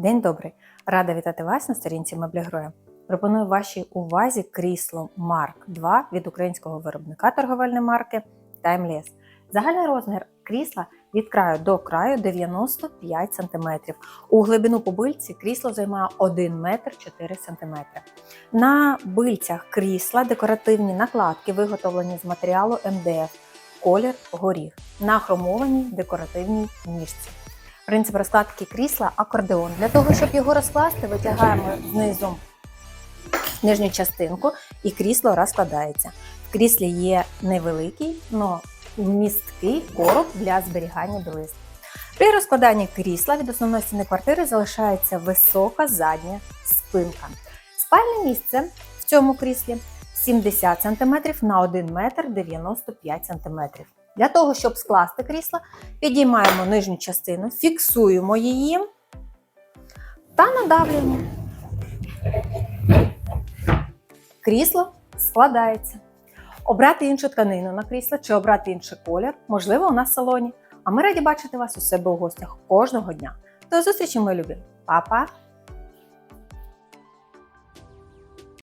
День добрий! Рада вітати вас на сторінці Меблі Героя. Пропоную вашій увазі крісло Mark 2 від українського виробника торговельної марки Timeless. Загальний розмір крісла від краю до краю 95 см. У глибину по бильці крісло займає 1 метр 4 см. На бильцях крісла декоративні накладки, виготовлені з матеріалу МДФ, колір горіх, на хромованій декоративній ніжці. Принцип розкладки крісла акордеон. Для того, щоб його розкласти, витягаємо знизу нижню частинку і крісло розкладається. В кріслі є невеликий, але місткий короб для зберігання білизни. При розкладанні крісла від основної стіни квартири залишається висока задня спинка. Спальне місце в цьому кріслі 70 см на 1 метр 95 см. Для того, щоб скласти крісло, підіймаємо нижню частину, фіксуємо її та надавлюємо. Крісло складається. Обрати іншу тканину на крісло чи обрати інший колір, можливо, у нас в салоні. А ми раді бачити вас у себе у гостях кожного дня. До зустрічі, мої любі! Па-па!